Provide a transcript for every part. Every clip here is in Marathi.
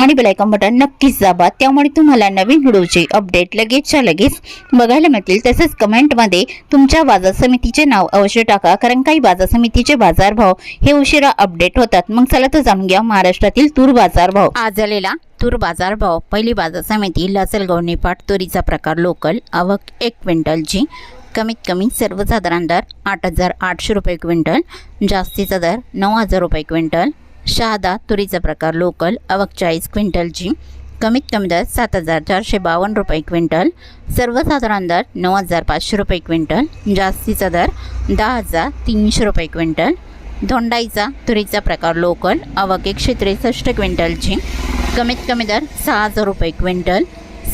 आणि बेलायकॉन बटन नक्कीच दाबा. त्यामुळे तुम्हाला नवीन व्हिडिओचे अपडेट लगेचच्या लगेच बघायला मिळतील. तसेच कमेंटमध्ये तुमच्या बाजार समितीचे नाव अवश्य टाका. कारण काही बाजार समितीचे बाजारभाव हे उशिरा अपडेट होतात. मग चला तर जाणून घ्या महाराष्ट्रातील तूर बाजारभाव आज आलेला तूर बाजारभाव पहिली बाजार समिती लासलगाव नेपाट तुरीचा प्रकार लोकल आवक एक क्विंटलची. कमीत कमी सर्वसाधारण दर आठ हजार आठशे रुपये क्विंटल. जास्तीचा दर नऊ हजार रुपये क्विंटल. शहादा तुरीचा प्रकार लोकल अवक चाळीस क्विंटलची कमीत कमी दर सात हजार चारशे बावन्न रुपये क्विंटल सर्वसाधारण दर नऊ हजार पाचशे रुपये क्विंटल जास्तीचा दर दहा हजार तीनशे रुपये क्विंटल धोंडाईचा तुरीचा प्रकार लोकल अवक एकशे त्रेसष्ट क्विंटलची कमीत कमी दर सहा हजार रुपये क्विंटल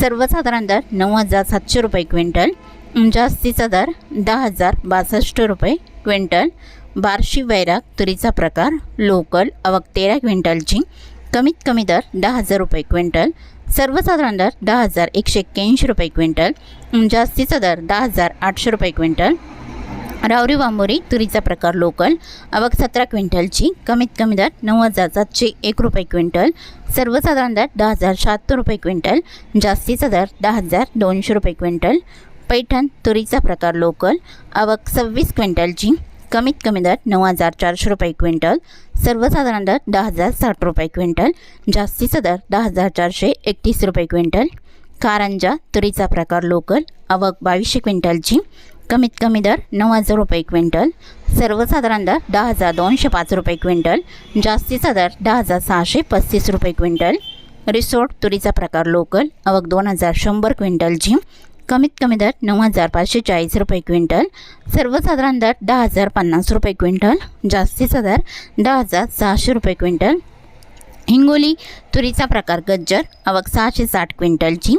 सर्वसाधारण दर नऊ हजार सातशे रुपये क्विंटल जास्तीचा दर दहा हजार बासष्ट रुपये क्विंटल बार्शी वैराग तुरीचा प्रकार लोकल अवक तेरा क्विंटलची कमीत कमी दर दहा हजार रुपये क्विंटल सर्वसाधारण दर दहा हजार एकशे एक्क्याऐंशी रुपये क्विंटल जास्तीचा दर दहा हजार आठशे रुपये क्विंटल. रावरी वांबोरी तुरीचा प्रकार लोकल अवक सतरा क्विंटलची कमीत कमी दर नऊ हजार सातशे एक रुपये क्विंटल सर्वसाधारण दर दहा हजार शहात्तर रुपये क्विंटल जास्तीचा दर दहा हजार दोनशे रुपये क्विंटल. पैठण तुरीचा प्रकार लोकल अवक सव्वीस क्विंटलची कमीत कमी दर नऊ हजार चारशे रुपये क्विंटल सर्वसाधारण दर दहा हजार साठ रुपये क्विंटल जास्तीचा दर दहा हजार चारशे एकतीस रुपये क्विंटल. कारंजा तुरीचा प्रकार लोकल आवक बावीसशे क्विंटलची कमीत कमी दर नऊ हजार रुपये क्विंटल सर्वसाधारण दर दहा हजार दोनशे पाच रुपये क्विंटल जास्तीचा दर दहा हजार सहाशे पस्तीस रुपये क्विंटल. रिसोर्ट तुरीचा प्रकार लोकल आवक दोन हजार शंभर क्विंटलची कमीत कमी दर नऊ हजार पाचशे चाळीस रुपये क्विंटल. सर्वसाधारण दर दहा हजार पन्नास रुपये क्विंटल. जास्तीचा दर दहा हजार सहाशे रुपये क्विंटल. हिंगोली तुरीचा प्रकार गज्जर आवक सहाशे साठ क्विंटलची.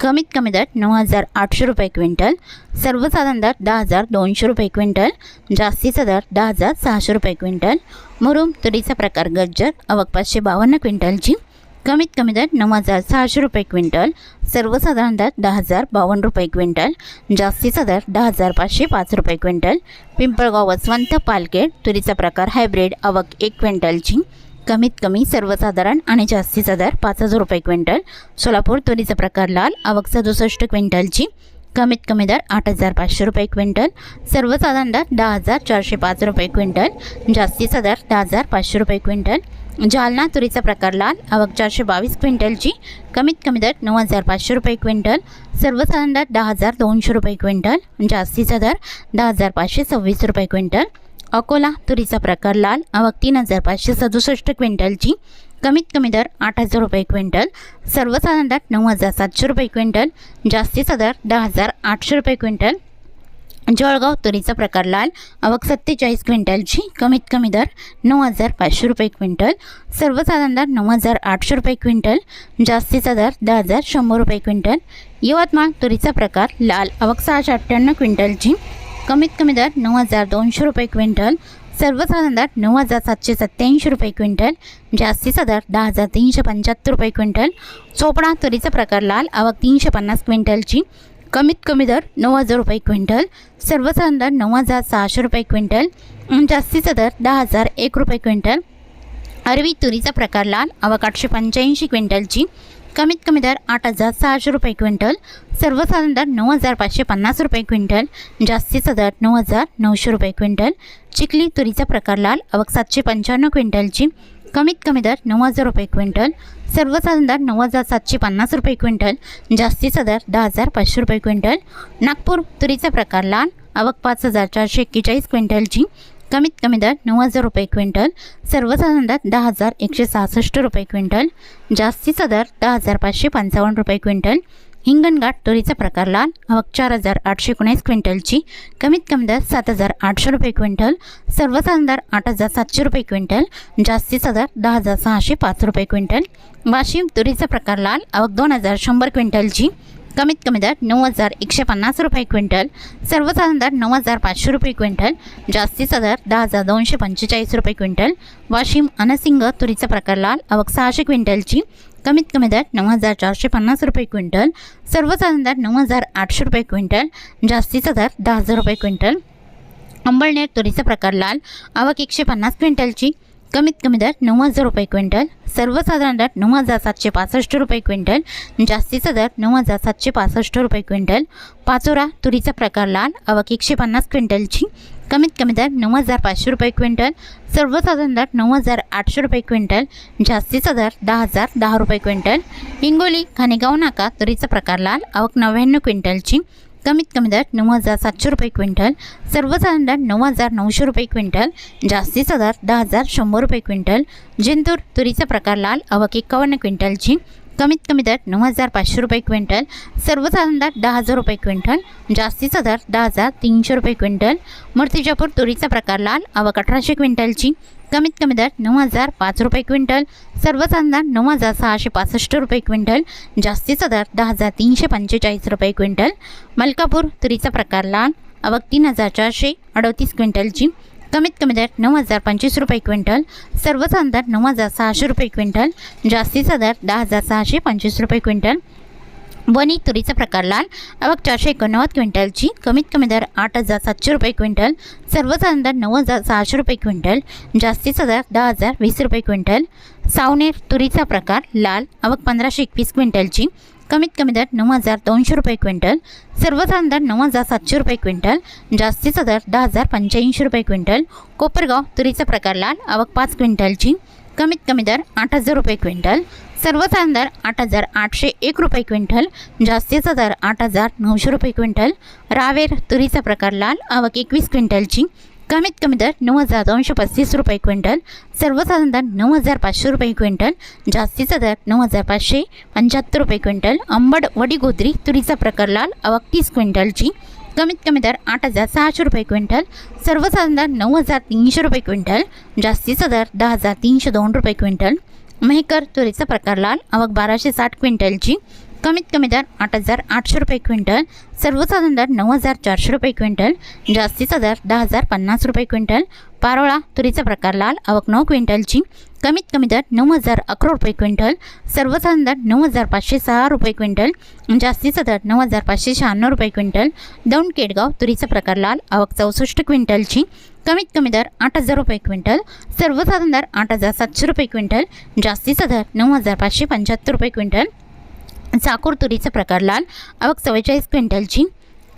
कमीत कमी दर नऊ हजार आठशे रुपये क्विंटल. सर्वसाधारण दर दहा हजार दोनशे रुपये क्विंटल. जास्तीचा दर दहा हजार सहाशे रुपये क्विंटल. मुरुम तुरीचा प्रकार गज्जर आवक पाचशे बावन्न क्विंटलची. कमीत कमी दर नऊ हजार सहाशे रुपये क्विंटल सर्वसाधारण दर दहा हजार बावन्न रुपये क्विंटल जास्तीचा दर दहा हजार पाचशे पाच रुपये क्विंटल. पिंपळगाव वसवंत पालखेड तुरीचा प्रकार हायब्रिड आवक एक क्विंटलची कमीत कमी सर्वसाधारण आणि जास्तीचा दर पाच हजार रुपये क्विंटल. सोलापूर तुरीचा प्रकार लाल आवक सदुसष्ट क्विंटलची कमीत कमी दर आठ हजार पाचशे रुपये क्विंटल. सर्वसाधारण दर दहा हजार चारशे पाच रुपये क्विंटल जास्तीचा दर दहा हजार पाचशे रुपये क्विंटल. जालना तुरीचा प्रकार लाल आवक चारशे बावीस क्विंटलची कमीत कमी दर नऊ हजार पाचशे रुपये क्विंटल सर्वसाधारण दर दहा हजार दोनशे रुपये क्विंटल जास्तीचा दर दहा हजार पाचशे सव्वीस रुपये क्विंटल. अकोला तुरीचा प्रकार लाल आवक तीन हजार पाचशे सदुसष्ट क्विंटलची कमीत कमी दर आठ हजार रुपये क्विंटल सर्वसाधारण दर नऊ हजार सातशे रुपये क्विंटल जास्तीचा दर दहा हजार आठशे रुपये क्विंटल. जळगाव तुरीचा प्रकार लाल. आवक सत्तेचाळीस क्विंटलची. कमीत कमी दर नऊ हजार पाचशे रुपये क्विंटल. सर्वसाधारण दर नऊ हजार आठशे रुपये क्विंटल. जास्तीचा दर दहा हजार शंभर रुपये क्विंटल. यवतमाळ तुरीचा प्रकार लाल. आवक सहाशे अठ्ठ्याण्णव क्विंटलची. कमीत कमी दर नऊ हजार दोनशे रुपये क्विंटल. सर्वसाधारण दर नऊ हजार सातशे सत्त्याऐंशी रुपये क्विंटल. जास्तीचा दर दहा हजार तीनशे पंच्याहत्तर रुपये क्विंटल. चोपडा तुरीचा प्रकार लाल. आवक तीनशे पन्नास क्विंटलची. कमीत कमी दर नऊ हजार रुपये क्विंटल सर्वसाधारण दर नऊ हजार सहाशे रुपये क्विंटल जास्तीचा दर दहा हजार एक रुपये क्विंटल. अरवी तुरीचा प्रकार लाल आवक आठशे पंच्याऐंशी क्विंटलची कमीत कमी दर आठ हजार सहाशे रुपये क्विंटल सर्वसाधारण दर नऊ हजार पाचशे पन्नास रुपये क्विंटल जास्तीचा दर नऊ हजार नऊशे रुपये क्विंटल. चिखली तुरीचा प्रकार लाल आवक सातशे पंच्याण्णव क्विंटलची कमीत कमी दर नऊ हजार रुपये क्विंटल सर्वसाधारण दर नऊ हजार सातशे पन्नास रुपये क्विंटल जास्तीचा दर दहा हजार पाचशे रुपये क्विंटल. नागपूर तुरीचा प्रकार लाल आवक पाच हजार चारशे एक्केचाळीस क्विंटलची कमीत कमी दर नऊ हजार रुपये क्विंटल सर्वसाधारण दर दहा हजार एकशे सहासष्ट रुपये क्विंटल जास्तीचा दर दहा हजार पाचशे पंचावन्न रुपये क्विंटल. हिंगणघाट तुरीचा प्रकार लाल आवक चार हजार आठशे एकोणीस क्विंटलची. कमीत कमी दर सात हजार आठशे रुपये क्विंटल. सर्वसाधारण दर आठ हजार सातशे रुपये क्विंटल. जास्तीचा दर दहा हजार सहाशे पाच रुपये क्विंटल. वाशिम तुरीचा प्रकार लाल आवक दोन हजार शंभर क्विंटलची. कमीत कमी दर नऊ हजार एकशे पन्नास रुपये क्विंटल. सर्वसाधारण दर नऊ हजार पाचशे रुपये क्विंटल. जास्तीचा दर दहा हजार दोनशे पंचेचाळीस रुपये क्विंटल. वाशिम अनसिंग तुरीचा प्रकार लाल आवक सहाशे क्विंटलची. कमीत कमी दर नऊ हजार चारशे पन्नास रुपये क्विंटल सर्वसाधारण दर नऊ हजार आठशे रुपये क्विंटल जास्तीचा दर दहा हजार रुपये क्विंटल. अंबळनेर तुरीचा प्रकार लाल आवक एकशे पन्नास क्विंटलची. कमीत कमी दर नऊ हजार रुपये क्विंटल सर्वसाधारण दर नऊ हजार सातशे पासष्ट रुपये क्विंटल जास्तीचा दर नऊ हजार सातशे पासष्ट रुपये क्विंटल. पाचोरा तुरीचा प्रकार लाल आवक एकशे पन्नास क्विंटलची. कमीत कमी दर नऊ हजार पाचशे रुपये क्विंटल सर्वसाधारण दर नऊ हजार आठशे रुपये क्विंटल जास्तीचा दर दहा हजार दहा रुपये क्विंटल. हिंगोली खानेगाव नाका तुरीचा प्रकार लाल आवक नव्याण्णव क्विंटलची. कमीत कमी दर नऊ हजार सातशे रुपये क्विंटल सर्वसाधारण दर नऊ हजार नऊशे रुपये क्विंटल जास्तीचा दर दहा हजार शंभर रुपये क्विंटल जिंतूर तुरीचा प्रकार लाल आवक एकावन्न क्विंटलची कमीत कमी दर नऊ हजार पाचशे रुपये क्विंटल सर्वसाधारण दर दहा हजार रुपये क्विंटल जास्तीचा दर दहा हजार तीनशे रुपये क्विंटल मूर्तिजापूर तुरीचा प्रकार लाल आवक अठराशे क्विंटलची कमीत कमी दर नऊ हजार पाच रुपये क्विंटल सर्वसाधारण दर नऊ हजार सहाशे पासष्ट रुपये क्विंटल जास्तीचा दर दहा हजार तीनशे पंचेचाळीस रुपये क्विंटल. मलकापूर तुरीचा प्रकार लाल आवक तीन हजार चारशे अडतीस क्विंटलची. कमीत कमी दर नऊ हजार पंचवीस रुपये क्विंटल सर्वसाधारण दर नऊ हजार सहाशे रुपये क्विंटल जास्तीचा दर दहा हजार सहाशे पंचवीस रुपये क्विंटल. वनी तुरीचा प्रकार लाल आवक चारशे एकोणनव्वद क्विंटलची कमीत कमी दर आठ हजार सातशे रुपये क्विंटल सर्वसाधारण दर नऊ हजार सहाशे रुपये क्विंटल जास्तीचा दर दहा हजार वीस रुपये क्विंटल. सावनेर तुरीचा प्रकार लाल आवक पंधराशे एकवीस क्विंटलची कमीत कमी दर नऊ हजार दोनशे रुपये क्विंटल सर्वसाधारण दर नऊ हजार सातशे रुपये क्विंटल जास्तीचा दर दहा हजार पंच्याऐंशी रुपये क्विंटल. कोपरगाव तुरीचा प्रकार लाल आवक पाच क्विंटलची कमीत कमी दर आठ हजार रुपये क्विंटल. सर्वसाधारण दर आठ हजार आठशे एक रुपये क्विंटल जास्तीचा दर आठ हजार नऊशे रुपये क्विंटल रावेर तुरीचा प्रकार लाल आवक एकवीस क्विंटलची कमीत कमी दर नऊ हजार दोनशे पस्तीस रुपये क्विंटल सर्वसाधारण दर नऊ हजार पाचशे रुपये क्विंटल जास्तीचा दर नऊ हजार पाचशे पंच्याहत्तर रुपये क्विंटल अंबड वडीगोद्री तुरीचा प्रकार लाल आवक तीस क्विंटलची कमीत कमी दर आठ हजार सहाशे रुपये क्विंटल सर्वसाधारण दर नऊ हजार तीनशे रुपये क्विंटल जास्तीचा दर दहा हजार तीनशे दोन रुपये क्विंटल मेहकर तुरीचा प्रकार लाल आवक बाराशे साठ क्विंटलची कमीत कमी दर आठ हजार आठशे रुपये क्विंटल सर्वसाधारण दर नऊ हजार चारशे रुपये क्विंटल जास्तीचा दर दहा हजार पन्नास रुपये क्विंटल पारोळा तुरीचा प्रकार लाल आवक नऊ क्विंटलची. कमीत कमी दर नऊ हजार अकरा रुपये क्विंटल. सर्वसाधारण दर नऊ हजार पाचशे सहा रुपये क्विंटल. जास्तीचा दर नऊ हजार पाचशे शहाण्णव रुपये क्विंटल. दौंड केडगाव तुरीचा प्रकार लाल आवक चौसष्ट क्विंटलची. कमीत कमी दर आठ हजार रुपये क्विंटल. सर्वसाधारण दर आठ हजार सातशे रुपये क्विंटल. जास्तीचा दर नऊ हजार पाचशे पंच्याहत्तर रुपये क्विंटल. चाकूर तुरीचा प्रकार लाल आवक चव्वेचाळीस क्विंटलची.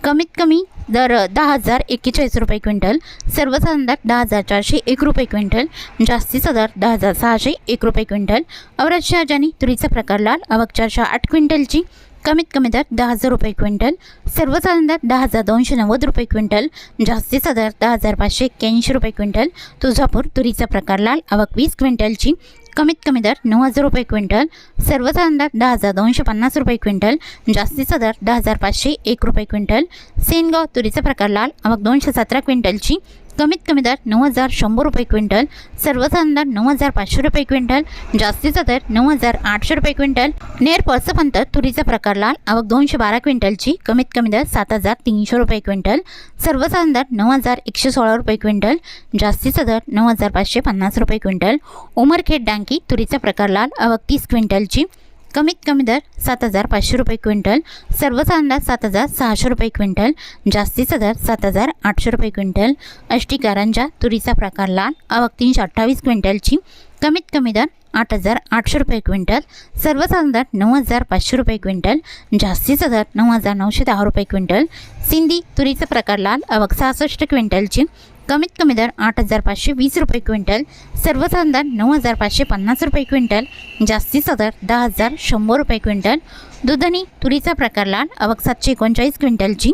कमीत कमी दर दहा हजार एक्केचाळीस रुपये क्विंटल सर्वसाधारण दर दहा हजार चारशे एक रुपये क्विंटल जास्तीचा दर दहा हजार सहाशे एक रुपये क्विंटल. औरत शहाजानी तुरीचा प्रकार लाल आवक चारशे आठ क्विंटलची. कमीत कमी दर दहा हजार रुपये क्विंटल सर्वसाधारण दर दहा हजार दोनशे नव्वद रुपये क्विंटल जास्तीचा दर दहा हजार पाचशे एक्क्याऐंशी रुपये क्विंटल तुळजापूर तुरीचा प्रकार लाल आवक वीस क्विंटलची कमीत कमी दर नऊ हजार रुपये क्विंटल सर्वसाधारण दर दहा हजार दोनशे पन्नास रुपये क्विंटल जास्तीचा दर दहा हजार पाचशे एक रुपये क्विंटल सेनगाव तुरीचा प्रकार लाल आवक दोनशे सतरा क्विंटलची कमीत कमी दर नऊ हजार शंभर रुपये क्विंटल सर्वसाधारण दर नऊ हजार पाचशे रुपये क्विंटल जास्तीचा दर नऊ हजार आठशे रुपये क्विंटल. नेर पर्सपंत तुरीचा प्रकार लाल आवक दोनशे बारा क्विंटलची कमीत कमी दर सात हजार तीनशे रुपये क्विंटल. सर्वसाधारण दर नऊ हजार एकशे सोळा रुपये क्विंटल जास्तीचा दर नऊ हजार पाचशे पन्नास रुपये क्विंटल. उमरखेड डांकी तुरीचा प्रकार लाल आवक तीस क्विंटलची कमीत कमी दर सात हजार पाचशे रुपये क्विंटल सर्वसाधारण दर सात हजार सहाशे रुपये क्विंटल जास्तीचा दर सात हजार आठशे रुपये क्विंटल. अष्टी कारंजा तुरीचा प्रकार लाल आवक तीनशे अठ्ठावीस क्विंटलची. कमीत कमी दर आठ हजार आठशे रुपये क्विंटल सर्वसाधारण दर नऊ हजार पाचशे रुपये क्विंटल जास्तीचा दर नऊ हजार नऊशे दहा रुपये क्विंटल सिंधी तुरीचा प्रकार लाल आवक सहासष्ट क्विंटलची कमीत कमी दर आठ हजार पाचशे वीस रुपये क्विंटल सर्वसाधारण दर नऊ हजार पाचशे पन्नास रुपये क्विंटल जास्तीचा दर दहा हजार शंभर रुपये क्विंटल दुधनी तुरीचा प्रकार लाल आवक सातशे एकोणचाळीस क्विंटलची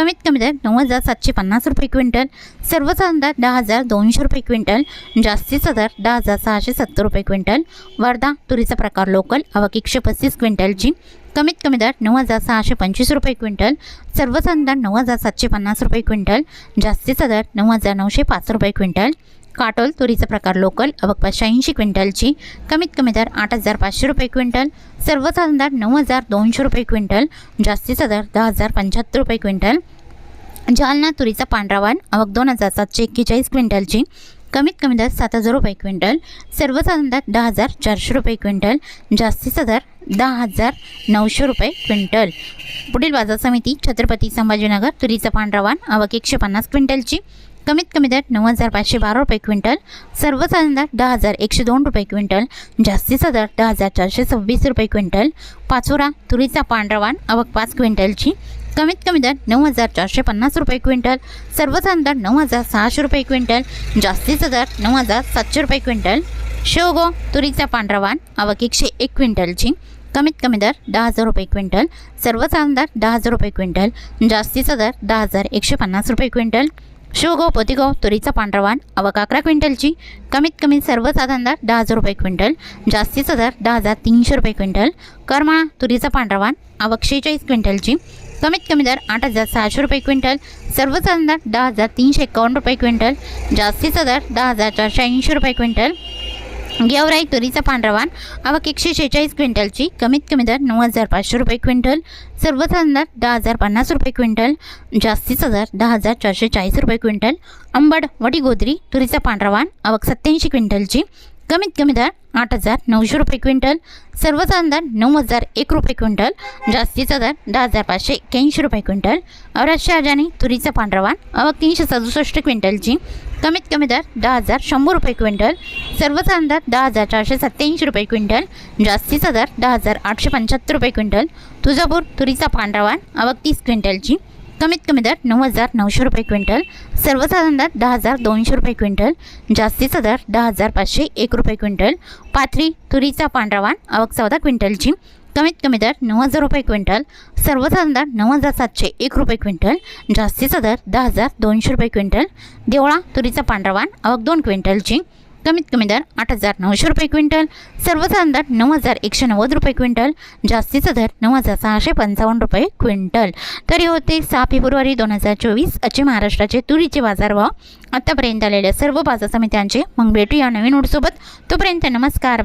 कमीत कमी दर नऊ हजार सातशे पन्नास रुपये क्विंटल सर्वसाधारण दर दहा हजार दोनशे रुपये क्विंटल जास्तीचा दर दहा हजार सहाशे सत्तर रुपये क्विंटल. वर्धा तुरीचा प्रकार लोकल आवक एकशे पस्तीस क्विंटलची कमीत कमी दर नऊ हजार सहाशे पंचवीस रुपये क्विंटल सर्वसाधारण दर नऊ हजार सातशे पन्नास रुपये क्विंटल जास्तीचा दर नऊ हजार नऊशे पाच रुपये क्विंटल. काटोल तुरीचा प्रकार लोकल अवकपास शहाऐंशी क्विंटलची. कमीत कमी दर आठ हजार पाचशे रुपये क्विंटल. सर्वसाधारण दर नऊ हजार दोनशे रुपये क्विंटल. जास्तीचा दर दहा हजार पंच्याहत्तर रुपये क्विंटल. जालना तुरीचा पांढरा वाण आवक दोन हजार सातशे एक्केचाळीस क्विंटलची. कमीत कमी दर सात हजार रुपये क्विंटल. सर्वसाधारण दर दहा हजार चारशे रुपये क्विंटल. जास्तीचा दर दहा हजार नऊशे रुपये क्विंटल. पुढील बाजार समिती छत्रपती संभाजीनगर तुरीचा पांढरा वाण आवक एकशे पन्नास क्विंटलची. कमीत कमी दर नऊ हजार पाचशे बारा रुपये क्विंटल सर्वसाधारण दर दहा हजार एकशे दोन रुपये क्विंटल जास्तीचा दर दहा हजार चारशे सव्वीस रुपये क्विंटल पाचोरा तुरीचा पांढरवाण आवक पाच क्विंटलची कमीत कमी दर नऊ हजार चारशे पन्नास रुपये क्विंटल सर्वसाधारण दर नऊ हजार सहाशे रुपये क्विंटल जास्तीचा दर नऊ हजार सातशे रुपये क्विंटल शेवगो तुरीचा पांढरवाण आवक एकशे एक क्विंटलची कमीत कमी दर दहा हजार रुपये क्विंटल सर्वसाधारण दर दहा हजार रुपये क्विंटल जास्तीचा दर दहा हजार एकशे पन्नास रुपये क्विंटल शिवगो पोतिगो तुरीचा पांढरा वाण अकरा क्विंटलची कमीत कमी सर्वसाधारण दर दहा हजार रुपये क्विंटल जास्तीचा दर दहा हजार तीनशे रुपये क्विंटल करमाळा तुरीचा पांढरा वाण आवक शेहेचाळीस क्विंटलची कमीत कमी दर आठ हजार सहाशे रुपये क्विंटल सर्वसाधारण दर दहा हजार तीनशे एकावन्न रुपये क्विंटल जास्तीचा दर दहा हजार चारशे ऐंशी रुपये क्विंटल गेवराई तुरीचा पांढरा वाण आवक एकशे शेहेचाळीस क्विंटलची. कमीत कमी दर नऊ हजार पाचशे रुपये क्विंटल. सर्वसाधारण दर दहा हजार पन्नास रुपये क्विंटल. जास्तीचा दर दहा हजार चारशे चाळीस रुपये क्विंटल. अंबड वडीगोदरी तुरीचा पांढरा वाण आवक सत्याऐंशी क्विंटलची. कमीत कमी दर आठ हजार नऊशे रुपये क्विंटल. सर्वसाधारण दर नऊ हजार एक रुपये क्विंटल. जास्तीचा दर दहा हजार पाचशे एक्क्याऐंशी रुपये क्विंटल. औरत शहाजानी तुरीचा पांढरा वाण आवक तीनशे सदुसष्ट क्विंटलची. कमीत कमी दर दहा हजार शंभर रुपये क्विंटल. सर्वसाधारण दर दहा हजार चारशे सत्याऐंशी रुपये क्विंटल. जास्तीचा दर दहा हजार आठशे पंच्याहत्तर रुपये क्विंटल. तुळजापूर तुरीचा पांढरा वाण आवक तीस क्विंटलची. कमीत कमी दर नऊ हजार नऊशे रुपये क्विंटल. सर्वसाधारण दर दहा हजार दोनशे रुपये क्विंटल. जास्तीचा दर दहा हजार पाचशे एक रुपये क्विंटल. पाथरी तुरीचा पांढरा वाण आवक चौदा क्विंटलची. कमीत कमी दर नऊ हजार रुपये क्विंटल सर्वसाधारण दर नऊ हजार सातशे एक रुपये क्विंटल जास्तीचा दर दहा हजार दोनशे रुपये क्विंटल देवळा तुरीचा पांढरवान अवघ दोन क्विंटलची कमीत कमी दर आठ हजार नऊशे रुपये क्विंटल सर्वसाधारण दर नऊ हजार एकशे नव्वद रुपये क्विंटल जास्तीचा दर नऊ हजार सहाशे पंचावन्न रुपये क्विंटल. तर हे होते सहा फेब्रुवारी दोन हजार चोवीस असे महाराष्ट्राचे तुरीचे बाजारभाव. आतापर्यंत आलेल्या सर्व बाजार समित्यांचे मग भेटूया नवीन उडसोबत तोपर्यंत नमस्कार